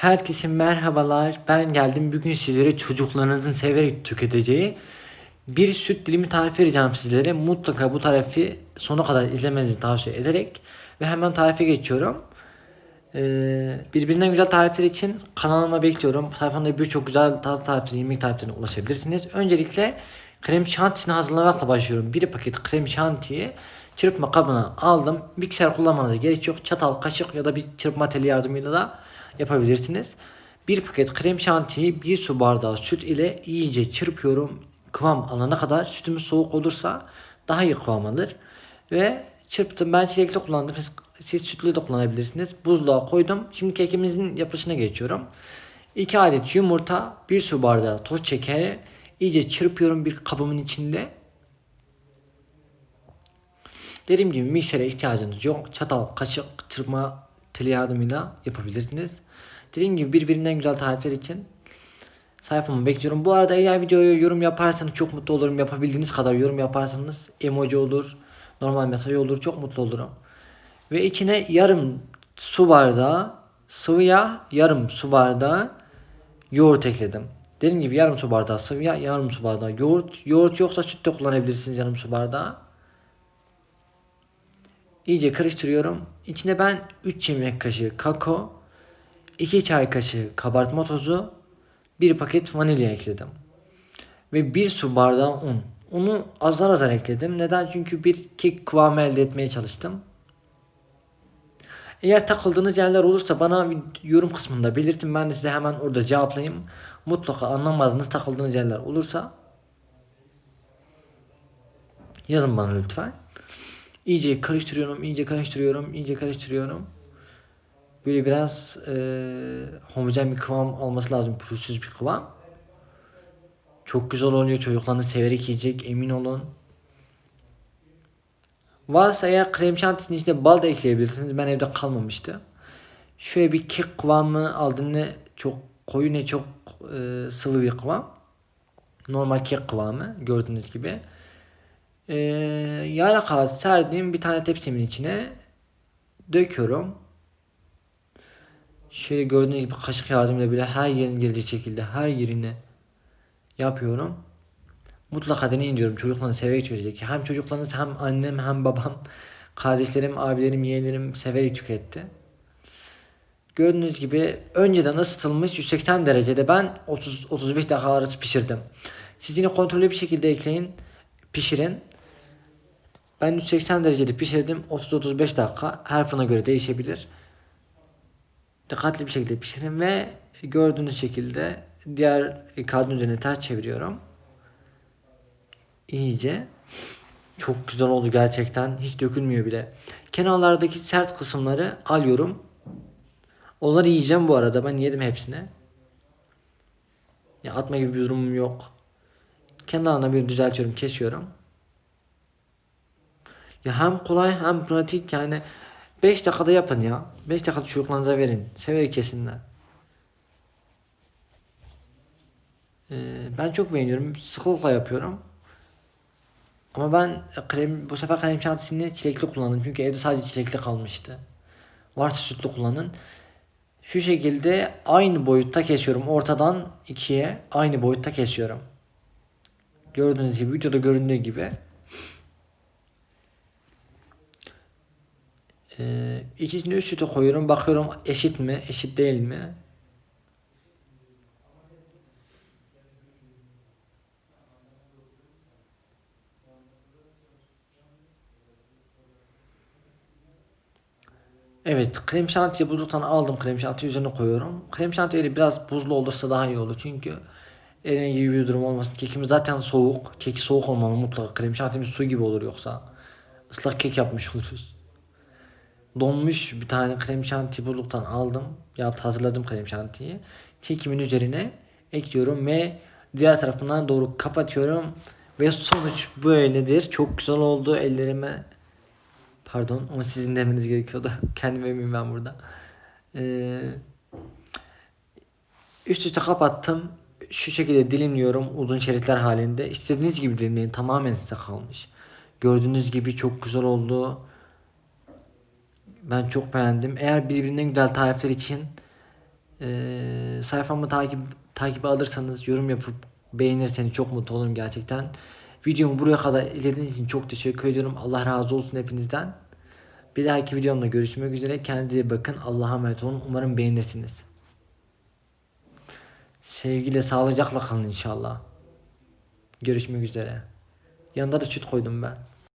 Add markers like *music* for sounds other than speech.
Herkese merhabalar. Ben geldim. Bugün sizlere çocuklarınızın severek tüketeceği bir süt dilimi tarifi vereceğim sizlere. Mutlaka bu tarifi sona kadar izlemenizi tavsiye ederek ve hemen tarife geçiyorum. Ee, birbirinden güzel tarifler için kanalıma bekliyorum. Sayfamda birçok güzel taze tarifleri, yemek tariflerine ulaşabilirsiniz. Öncelikle krem şantisini hazırlamakla başlıyorum. Bir paket krem şantiyi çırpma kabına aldım. Mikser kullanmanıza gerek yok. Çatal, kaşık ya da bir çırpma teli yardımıyla da yapabilirsiniz. Bir paket krem şantiyi bir su bardağı süt ile iyice çırpıyorum. Kıvam alana kadar sütümüz soğuk olursa daha iyi kıvam alır. Ve çırptım. Ben çilekli kullandım. Siz, siz sütlü de kullanabilirsiniz. Buzluğa koydum. Şimdi kekimizin yapısına geçiyorum. 2 adet yumurta, 1 su bardağı toz şekeri iyice çırpıyorum bir kabımın içinde. Dediğim gibi miksere ihtiyacınız yok. Çatal, kaşık, çırpma teli yardımıyla yapabilirsiniz. Dediğim gibi birbirinden güzel tarifler için sayfamı bekliyorum. Bu arada eğer videoyu yorum yaparsanız çok mutlu olurum. Yapabildiğiniz kadar yorum yaparsanız emoji olur, normal mesaj olur. Çok mutlu olurum. Ve içine yarım su bardağı sıvı yağ, yarım su bardağı yoğurt ekledim. Dediğim gibi yarım su bardağı sıvı yağ, yarım su bardağı yoğurt. Yoğurt yoksa süt de kullanabilirsiniz yarım su bardağı. İyice karıştırıyorum. İçine ben 3 yemek kaşığı kakao, 2 çay kaşığı kabartma tozu, 1 paket vanilya ekledim. Ve 1 su bardağı un. Unu azar azar ekledim. Neden? Çünkü bir kek kıvamı elde etmeye çalıştım. Eğer takıldığınız yerler olursa bana yorum kısmında belirtin. Ben de size hemen orada cevaplayayım. Mutlaka anlamadığınız takıldığınız yerler olursa yazın bana lütfen. İyice karıştırıyorum, iyice karıştırıyorum, iyice karıştırıyorum. Böyle biraz e, homojen bir kıvam olması lazım. Pürüzsüz bir kıvam. Çok güzel oluyor. Çocuklarınız severek yiyecek emin olun. Varsa eğer krem şantisinin içine bal da ekleyebilirsiniz. Ben evde kalmamıştı. Şöyle bir kek kıvamı aldım ne çok koyu ne çok e, sıvı bir kıvam. Normal kek kıvamı gördüğünüz gibi. E, yağla kağıt serdiğim bir tane tepsimin içine döküyorum. Şöyle gördüğünüz gibi kaşık yardımıyla bile her yerin gelecek şekilde her yerine yapıyorum. Mutlaka deneyin diyorum. Çocuklarını severek tüketecek. Hem çocuklarınız hem annem hem babam, kardeşlerim, abilerim, yeğenlerim severek tüketti. Gördüğünüz gibi önceden ısıtılmış 180 derecede ben 30 35 dakika arası pişirdim. Siz yine kontrollü bir şekilde ekleyin, pişirin. Ben 180 derecede pişirdim. 30-35 dakika her fırına göre değişebilir. Dikkatli bir şekilde pişirin ve gördüğünüz şekilde diğer kağıdın üzerine ters çeviriyorum. İyice. Çok güzel oldu gerçekten. Hiç dökülmüyor bile. Kenarlardaki sert kısımları alıyorum. Onları yiyeceğim bu arada. Ben yedim hepsini. Ya atma gibi bir durumum yok. Kenarına bir düzeltiyorum, kesiyorum. Ya hem kolay hem pratik yani 5 dakikada yapın ya. 5 dakikada çocuklarınıza verin. Severek kesinler. Ee, ben çok beğeniyorum. Sıklıkla yapıyorum. Ama ben krem, bu sefer krem şantisini çilekli kullandım. Çünkü evde sadece çilekli kalmıştı. Varsa sütlü kullanın. Şu şekilde aynı boyutta kesiyorum. Ortadan ikiye aynı boyutta kesiyorum. Gördüğünüz gibi videoda göründüğü gibi. Ee, ikisini üst üste koyuyorum. Bakıyorum eşit mi, eşit değil mi? Evet, krem şantiyi buzluktan aldım. Krem şanti üzerine koyuyorum. Krem şanti eli biraz buzlu olursa daha iyi olur. Çünkü herhangi gibi bir durum olmasın. Kekimiz zaten soğuk. Kek soğuk olmalı mutlaka. Krem şantimiz su gibi olur yoksa. Islak kek yapmış oluruz. Donmuş bir tane krem şanti buzluktan aldım. Yaptı hazırladım krem şantiyi. Kekimin üzerine ekliyorum ve diğer tarafından doğru kapatıyorum. Ve sonuç böyledir. Çok güzel oldu. Ellerime Pardon onu sizin demeniz gerekiyordu. *laughs* Kendime eminim ben burada. Ee, üst üste kapattım. Şu şekilde dilimliyorum uzun şeritler halinde. İstediğiniz gibi dilimleyin. Tamamen size kalmış. Gördüğünüz gibi çok güzel oldu. Ben çok beğendim. Eğer birbirinden güzel tarifler için Ee, sayfamı takip takip alırsanız, yorum yapıp beğenirseniz çok mutlu olurum gerçekten. Videomu buraya kadar izlediğiniz için çok teşekkür ediyorum. Allah razı olsun hepinizden. Bir dahaki videomda görüşmek üzere. Kendinize bakın. Allah'a emanet olun. Umarım beğenirsiniz. Sevgiyle sağlıcakla kalın inşallah. Görüşmek üzere. Yanında da süt koydum ben.